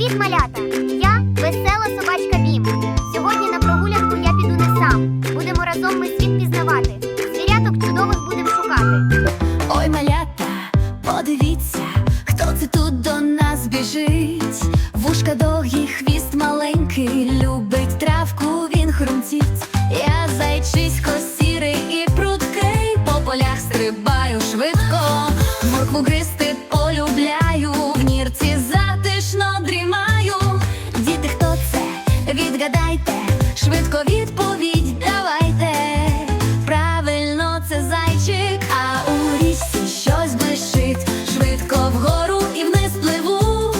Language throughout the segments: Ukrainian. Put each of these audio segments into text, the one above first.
Привіт, малята! Я весела собачка Бім. Сьогодні на прогулянку я піду не сам. Будемо разом ми світ пізнавати. Звіряток чудових будемо шукати. Ой, малята, подивіться, хто це тут до нас біжить. Вушка довгі, хвіст маленький, любить травку, він хрумтіть. Я зайчисько сірий і пруткий, по полях стрибаю швидко, моркву гристи Відгадайте, швидко відповідь давайте. Правильно, це зайчик, а у річці щось блищить. Швидко вгору і вниз пливу.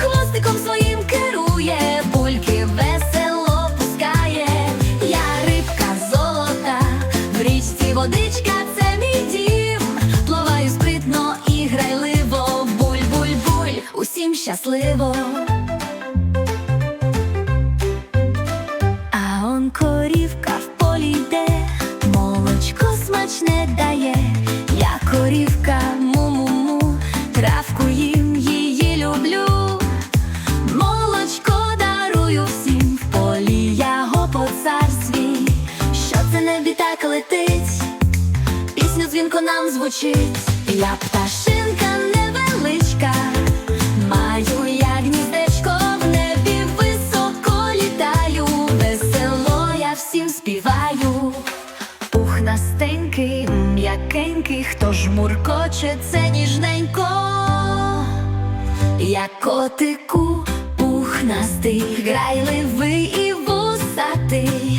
Хвостиком своїм керує, бульки весело пускає. Я рибка золота, в річці водичка це мій дім. Плаваю спритно і грайливо, буль-буль-буль, усім щасливо. Корівка му-му-му, травку їм її люблю. Молочко дарую всім в полі яго по царстві, що це небі так летить, пісню дзвінко нам звучить, я пташинка невеличка, маю я гніздечко в небі високо літаю, весело я всім співаю. М'якенький, хто ж муркоче, це ніжненько. як котику пухнастий, грайливий і вусатий.